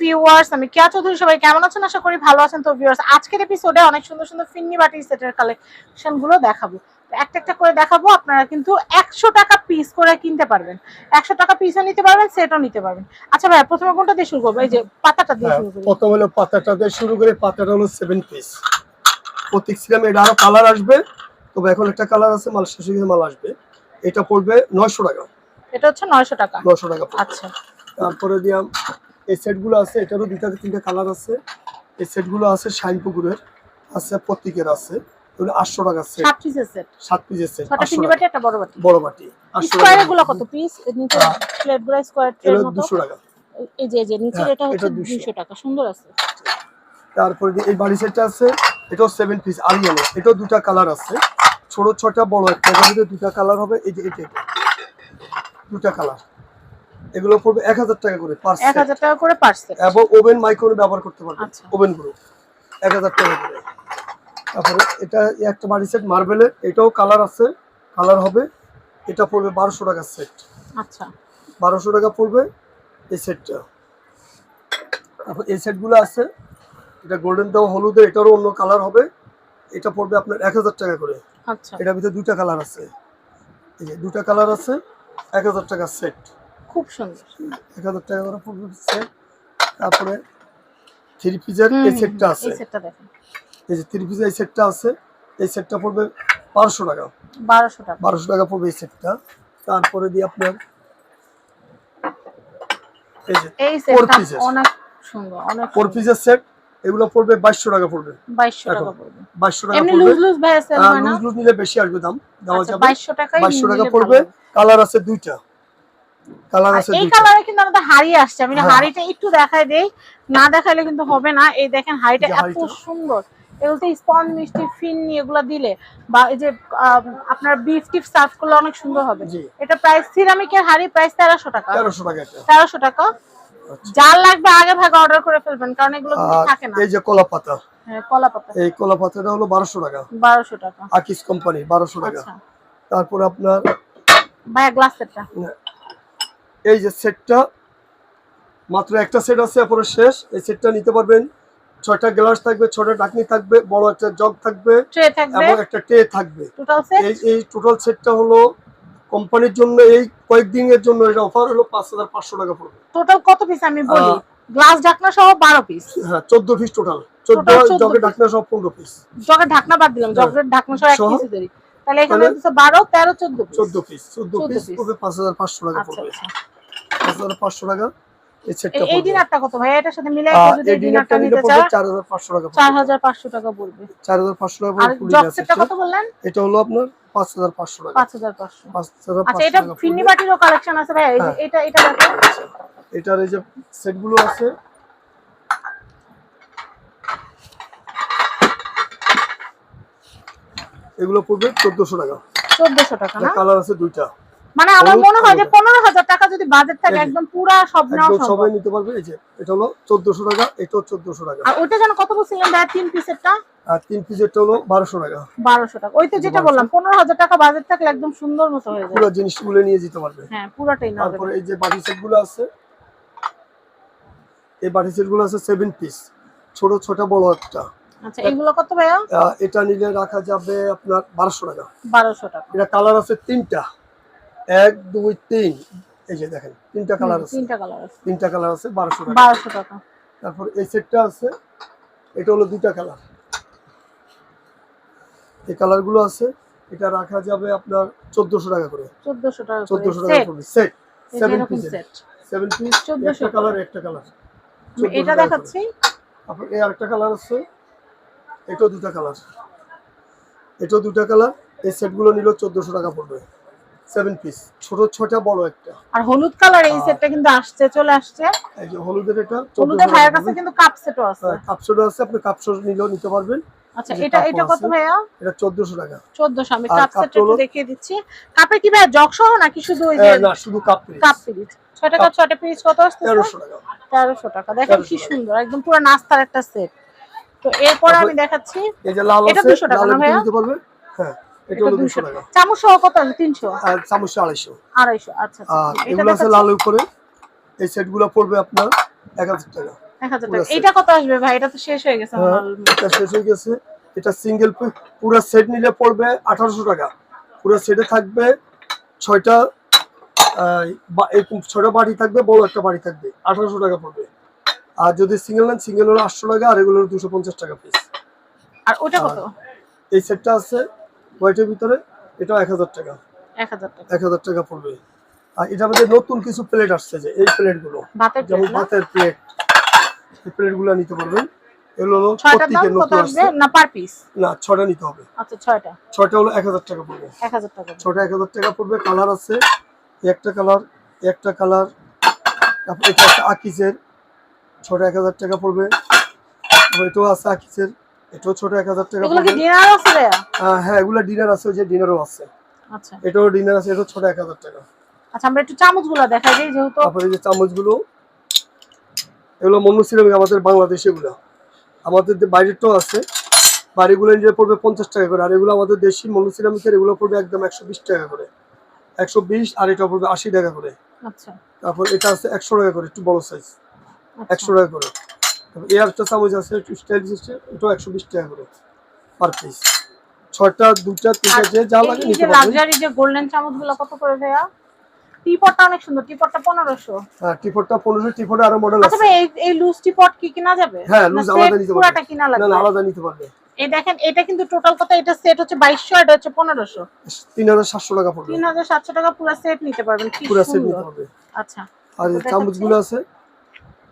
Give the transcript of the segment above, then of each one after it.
Viewers আমি কেয়া চৌধুরী সবাই কেমন আছেন? আশা করি ভালো আছেন। তো ভিউয়ার্স আজকের এপিসোডে অনেক সুন্দর সুন্দর ফিন্নি বাটি সেটের কালেকশনগুলো দেখাবো। একটা একটা করে দেখাবো আপনারা কিন্তু একশো টাকা পিস করে কিনতে পারবেন। একশো টাকা পিসও নিতে পারবেন সেটও নিতে পারবেন। আচ্ছা ভাইয়া প্রথমে কোনটা দিয়ে শুরু করব? এই যে পাতাটা দিয়ে হ্যাঁ, শুরু করি। প্রথম হলো পাতাটা দিয়ে শুরু করে পাতাটা হলো সেভেন পিস প্রতীক সিরাম এটা আরও কালার আসবে। তবে এখন একটা কালার আছে মাল শেষে মাল আসবে। এটা পড়বে নয়শো টাকা। এটা হচ্ছে নয়শো টাকা। নয়শো টাকা আচ্ছা। তারপরে দিয়াম সেটগুলো আছে এটারও দুইটা তিনটা কালার আছে। এই সেটগুলো আছে শাইন পুকুরের আছে প্রতীকের আছে। আটশো টাকা সেট সাত পিসের সেট সাত পিসের সেট ছটা আটশো ফিন্নি টাকা। বাটি একটা বড় বাটি। বড় বাটি আটশো গুলো কত পিস নিচে। প্লেটগুলো স্কোয়ার ট্রের মতো? দুশো টাকা। এই যে যে নিচের হ্যাঁ, এটা হচ্ছে 200 টাকা সুন্দর আছে। তারপরে এই বাড়ি সেটটা আছে এটাও পিস এটাও দুটা কালার আছে। ছোট ছটা বড় একটা। ভিতরে দুটা কালার হবে এই যে এটা এটা। দুটা কালার। এগুলো পড়বে এক হাজার টাকা করে পার এক হাজার টাকা করে পার্সেল এবং ওভেন মাইক্রোওয়েভ ব্যবহার করতে পারবে আচ্ছা। ওভেনগুলো এক হাজার টাকা করে। তারপরে এটা একটা বাড়ি সেট মার্বেলের এটাও কালার আছে। কালার হবে। এটা পড়বে বারোশো টাকা সেট আচ্ছা। বারোশো টাকা পড়বে এই সেটটা তারপর এই সেটগুলো আছে। এটা গোল্ডেন দাও হলুদের এটারও অন্য কালার হবে। এটা পড়বে আপনার এক হাজার টাকা করে। আচ্ছা। এটার ভিতরে দুটা কালার আছে। এই যে দুটা কালার আছে এক হাজার টাকা সেট খুব সুন্দর। এক হাজার টাকা করে পড়বে সেট তারপরে থ্রি পিসের এই সেটটা আছে। এই সেটটা দেখেন। এই যে থ্রি পিসের এই সেটটা আছে। এই সেটটা পড়বে বারোশো টাকা। বারোশো টাকা। বারোশো টাকা পড়বে এই সেটটা তারপরে দিয়ে আপনার এই যে এই সেটটা অনেক সুন্দর অনেক ফোর পিসের সেট এগুলো পড়বে টাকা পড়বে। টাকা পড়বে। টাকা এমনি পড়বে। লুজ লুজ ভাই সেল না? লুজ লুজ নিলে বেশি আসবে দাম। দেওয়া আচ্ছা যাবে। টাকা পড়বে। কালার আছে দুইটা। কালার আছে এই কালারে কিন্তু আমাদের হাড়ি আসছে। আমি হ্যাঁ। হাড়িটা একটু দেখাই দেই। না দেখাইলে কিন্তু হবে না। এই দেখেন হাড়িটা এত সুন্দর। এগুলোতে স্পন মিষ্টি ফিন্নি এগুলা দিলে বা এই যে আপনার বিফ টিপ সার্ভ করলে অনেক সুন্দর হবে। এটা প্রাইস সিরামিকের হাড়ি প্রাইস তেরোশো টাকা। তেরোশো টাকা তেরোশো টাকা। আচ্ছা। যার লাগবে আগে ভাগে অর্ডার করে ফেলবেন কারণ এগুলো থাকে না। এই যে কলা পাতা। হ্যাঁ, কলা পাতা। এই কলা পাতাটা হলো বারোশো টাকা। বারোশো টাকা। আকিস কোম্পানি বারোশো টাকা। আচ্ছা। তারপরে আপনার ভাইয়া গ্লাস সেটটা এই যে সেটটা মাত্র একটা সেট আছে এরপরে শেষ। এই সেটটা নিতে পারবেন। ছয়টা গ্লাস থাকবে ছয়টা ডাকনি থাকবে বড় একটা জগ থাকবে ট্রে থাকবে। এবং একটা ট্রে থাকবে। টোটাল সেট এই এই টোটাল সেটটা হলো কোম্পানির জন্য এই কয়েকদিনের জন্য এটা অফার হলো পাঁচ হাজার পাঁচশো টাকা পড়বে। টোটাল কত পিস আমি বলি? গ্লাস ঢাকনা সহ বারো পিস হ্যাঁ চোদ্দ পিস টোটাল চোদ্দ Total 14 জগে piece। ডাকনা সব পনেরো পিস জগের ঢাকনা বাদ দিলাম হ্যাঁ। জগের ঢাকনা সহ এক পিস ধরি তাহলে এখানে হচ্ছে বারো তেরো চোদ্দ চোদ্দ পিস 14 পিস হাজার পাঁচশো টাকা আচ্ছা পড়বে। আচ্ছা। পাঁচ হাজার পাঁচশো টাকা এই সেটটা এই- ডিনারটা কত ভাই? এটার সাথে মিলে যদি এই ডিনারটা নিতে হাজার পাঁচশো টাকা চার হাজার পাঁচশো টাকা পড়বে। চার হাজার পাঁচশো টাকা পড়বে ফুল জগ সেটটা কত বললেন? এটা হলো আপনার পাঁচ হাজার পাঁচশো টাকা। পাঁচ হাজার পাঁচশো। পাঁচ হাজার আচ্ছা পাঁচশো এটা ফিন্নি বাটিরও কালেকশন আছে ভাই হ্যাঁ। এটা এটা দেখো এটার এই যে সেটগুলো আছে এগুলো পড়বে চোদ্দশো টাকা। চোদ্দশো টাকা না? কালার আছে দুইটা। মানে আমার মনে হয় যে কালার। পনেরো হাজার টাকা যদি বাজেট থাকে একদম। পুরা সব একদম সম্ভব। সবাই নিতে পারবে। এই যে এটা হলো চোদ্দশো টাকা এটাও চোদ্দশো টাকা। আর ওইটা যেন কত বলছিলেন ভাই তিন পিসেরটা আর তিন পিসেরটা হলো বারোশো টাকা। বারোশো টাকা। ওই তো যেটা বললাম পনেরো হাজার টাকা বাজেট থাকলে একদম সুন্দর মতো হয়ে যাবে পুরো জিনিসগুলো নিয়ে যেতে পারবে। হ্যাঁ পুরাটাই না তারপরে এই যে বাটি সেটগুলো আছে এই বাটি সেটগুলো আছে সেভেন পিস ছোট ছোট বড় একটা। আচ্ছা এগুলো কত ভাইয়া? এটা নিলে রাখা যাবে আপনার বারোশো টাকা। বারোশো টাকা। এটা কালার আছে তিনটা। এক দুই তিন। এই যে দেখেন তিনটা কালার আছে। তিনটা কালার আছে। তিনটা কালার আছে বারোশো টাকা। বারোশো টাকা। তারপর এই সেটটা আছে এটা হলো দুইটা কালার। এই কালারগুলো আছে এটা রাখা যাবে আপনার চোদ্দশো টাকা করে। চোদ্দশো টাকা করে চোদ্দশো টাকা সেট। করে set. Seven piece set. Seven piece 1400 একটা কালার একটা কালার। এটা দেখাচ্ছি। তারপর এই আরেকটা কালার আছে এটাও দুটা কালার। এটাও দুটা কালার। এই সেটগুলো নিল চোদ্দশো টাকা পড়বে। সেভেন পিস ছোট ছটা বড় একটা। আর হলুদ কালার এই সেটটা কিন্তু আসছে চলে আসছে। এই যে হলুদের এটা হলুদের ভাইয়ের কাছে কিন্তু কাপ সেটও আছে। আপনি নিলেও নিতে পারবেন। আচ্ছা এটা এটা কত ভাইয়া? এটা চোদ্দশো টাকা। আমি কাপ কাপ একটু দেখিয়ে দিচ্ছি। কাপে কি জগ সহ নাকি শুধু ওই যে না শুধু কাপ পিস কাপ ছয় টাকা কত আসছে টাকা। দেখেন কি সুন্দর। একদম পুরো নাস্তার একটা সেট তো এরপর আমি দেখাচ্ছি। এই যে লাল এটা 200 টাকা না ভাইয়া? নিতে পারবে হ্যাঁ এটা এটা হলো দুশো দুশো। টাকা। চামচ সহ কত আছে? তিনশো? আর চামচ আড়াইশো। আড়াইশো আচ্ছা আচ্ছা আর এটা এগুলো আছে লাল উপরে। এই সেটগুলো পড়বে আপনার এক হাজার টাকা। এক হাজার পুরো টাকা। এটা কত আসবে ভাই? এটা তো শেষ হয়ে গেছে এটা শেষ হয়ে গেছে। এটা সিঙ্গেল পুরো সেট নিলে পড়বে আঠারোশো টাকা। পুরো সেটে থাকবে এরকম ছয়টা বাড়ি থাকবে বড় একটা বাড়ি থাকবে। আঠারোশো টাকা পড়বে। আর যদি সিঙ্গেল নেন সিঙ্গেল হলো আটশো টাকা আর এগুলো দুশো পঞ্চাশ টাকা পিস আর ওটা কত? এই সেটটা আছে হোয়াইটের ভিতরে এটাও এক হাজার টাকা। এক হাজার টাকা। পড়বে। আর এটা আমাদের নতুন কিছু প্লেট আসছে যে এই প্লেটগুলো যেমন ভাতের প্লেট এই প্লেটগুলো নিতে পারবেন। এগুলো হলো ছয়টার দাম প্রত্যেকের কত নতুন আসছে। না পার পিস না ছটা নিতে হবে। আচ্ছা ছয়টা। ছয়টা হলো এক হাজার টাকা পড়বে। এক হাজার টাকা ছটা এক হাজার টাকা পড়বে। কালার আছে। একটা কালার একটা কালার। তারপর এটা আছে আকিসের ছটা এক হাজার টাকা পড়বে। এটাও আছে আকিসের এটাও ছোট এক হাজার টাকা পড়বে। ডিনার আছে ভাইয়া? হ্যাঁ এগুলো ডিনার আছে ওই যে ডিনারও আছে। আচ্ছা। এটাও ডিনার আছে এটাও ছোট এক হাজার টাকা। আচ্ছা আমরা একটু চামচগুলো দেখাই দিই যেহেতু তারপরে যে চামচগুলো এগুলো মনুসিরামিক আমাদের বাংলাদেশে এগুলো। আমাদের বাইরেরটাও আছে। বাড়িগুলো পড়বে পঞ্চাশ টাকা করে আর এগুলো আমাদের দেশি মনুসিরামিকের এগুলো পড়বে একদম একশো বিশ টাকা করে। একশো বিশ আর এটা পড়বে আশি টাকা করে। আচ্ছা। তারপর এটা আছে একশো টাকা করে একটু বড় সাইজ। একশো টাকা করে। তারপর এই একটা চামচ আছে স্টাইল সিস্টেম এটাও একশো বিশ টাকা করে পার পিস ছয়টা দুটা তিনটা যে যা লাগে নিতে যে পারবেন। লাক্সারি যে গোল্ডেন চামচগুলো কত করে ভাইয়া? টিপটটা অনেক সুন্দর টিপটটা পনেরোশো। হ্যাঁ টিপটটা পনেরোশো টিপটে আরও মডেল আচ্ছা আছে। ভাই এই এই লুজ টিপট কি কিনা যাবে? হ্যাঁ, set আলাদা নিতে পারবে। পুরাটা কিনা না না লাগবে আলাদা নিতে পারবে এই দেখেন এটা কিন্তু টোটাল কত? এটা সেট হচ্ছে বাইশশো এটা হচ্ছে পনেরোশো। তিন হাজার সাতশো টাকা পড়বে। তিন হাজার সাতশো টাকা পুরো সেট নিতে পারবেন পুরো সেট নিতে পারবে। আচ্ছা। আর চামচগুলো আছে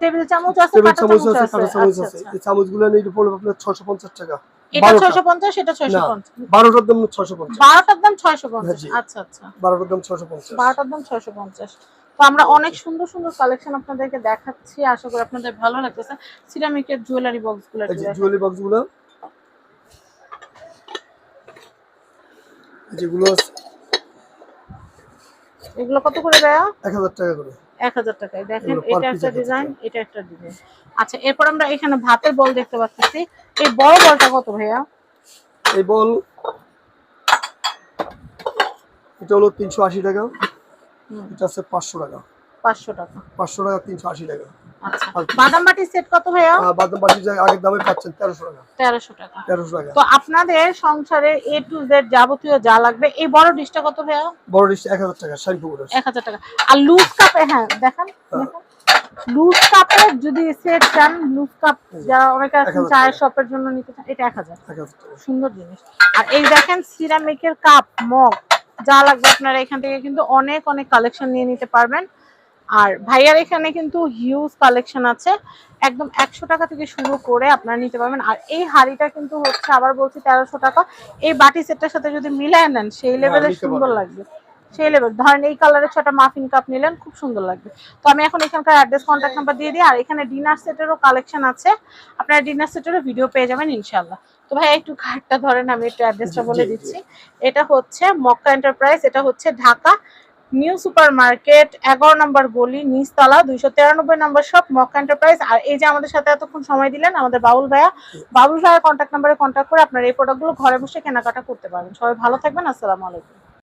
টেবিল চামচ আছে টেবিল চামচ আছে কাঁটা চামচ আচ্ছা, আছে। আচ্ছা। এই চামচগুলো নিতে পড়বে আপনার ছশো পঞ্চাশ টাকা। এটা বারোটা। ছয়শো পঞ্চাশ এটা ছয়শো না পঞ্চাশ। বারোটার দাম ছশো পঞ্চাশ। বারোটার দাম ছয়শো পঞ্চাশ। জি। আচ্ছা আচ্ছা। বারোটার দাম ছশো পঞ্চাশ। বারোটার দাম ছয়শো পঞ্চাশ। তো আমরা অনেক সুন্দর সুন্দর কালেকশন আপনাদেরকে দেখাচ্ছি। আশা করি আপনাদের ভালো লাগতেছে। সিরামিকের জুয়েলারি বক্সগুলো এই যে জুয়েলারি বক্সগুলো যেগুলো এগুলো কত করে দেয়া এক হাজার টাকা করে। এক হাজার টাকায়। দেখেন এটা একটা ডিজাইন এটা একটা ডিজাইন আচ্ছা এরপর আমরা এখানে ভাতের বল দেখতে পাচ্ছি। এই বড় বলটা কত ভাইয়া? এই বল এটা হলো তিনশো আশি টাকা। এটা আছে পাঁচশো টাকা। পাঁচশো টাকা। পাঁচশো টাকা তিনশো আশি টাকা? বাদাম বাটি সেট কত ভাইয়া? বাদাম দামে পাচ্ছেন টাকা। তো আপনাদের সংসারে এ টু জেড যাবতীয় যা লাগবে এই বড় ডিশটা কত ভাইয়া? বড় ডিশ টাকা আর লুজ কাপে হ্যাঁ দেখেন লুজ কাপে যদি সেট চান লুজ কাপ যারা অনেকে আছেন চায়ের শপের জন্য নিতে চান এটা এক হাজার। এক হাজার টাকা। সুন্দর জিনিস। আর এই দেখেন সিরামিকের কাপ মগ যা লাগবে আপনারা এখান থেকে কিন্তু অনেক অনেক কালেকশন নিয়ে নিতে পারবেন। আর ভাইয়ার এখানে কিন্তু হিউজ কালেকশন আছে। একদম একশো টাকা থেকে শুরু করে আপনারা নিতে পারবেন। আর এই হাড়িটা কিন্তু হচ্ছে আবার বলছি তেরোশো টাকা। এই বাটি সেটটার সাথে যদি মিলায় নেন সেই লেভেলে সুন্দর লাগবে। সেই লেভেল ধরেন এই কালারের ছটা মাফিন কাপ নিলেন খুব সুন্দর লাগবে। তো আমি এখন এখানকার অ্যাড্রেস কন্ট্যাক্ট নাম্বার দিয়ে দিই। আর এখানে ডিনার সেটেরও কালেকশন আছে। আপনারা ডিনার সেটেরও ভিডিও পেয়ে যাবেন ইনশাল্লাহ তো ভাই একটু কার্ডটা ধরেন আমি একটু অ্যাড্রেসটা বলে দিচ্ছি। এটা হচ্ছে মক্কা এন্টারপ্রাইজ এটা হচ্ছে ঢাকা নিউ সুপার মার্কেট এগারো নম্বর গলি, নিচতলা, দুইশো তিরানব্বই নম্বর শপ, মক এন্টারপ্রাইজ। আর এই যে আমাদের সাথে এতক্ষণ সময় দিলেন, আমাদের বাবুল ভাইয়া বাবুল ভাইয়া কন্ট্যাক্ট নাম্বারে কন্ট্যাক্ট করে আপনার এই প্রোডাক্টগুলো ঘরে বসে কেনাকাটা করতে পারবেন। সবাই ভালো থাকবেন, আসসালামু আলাইকুম।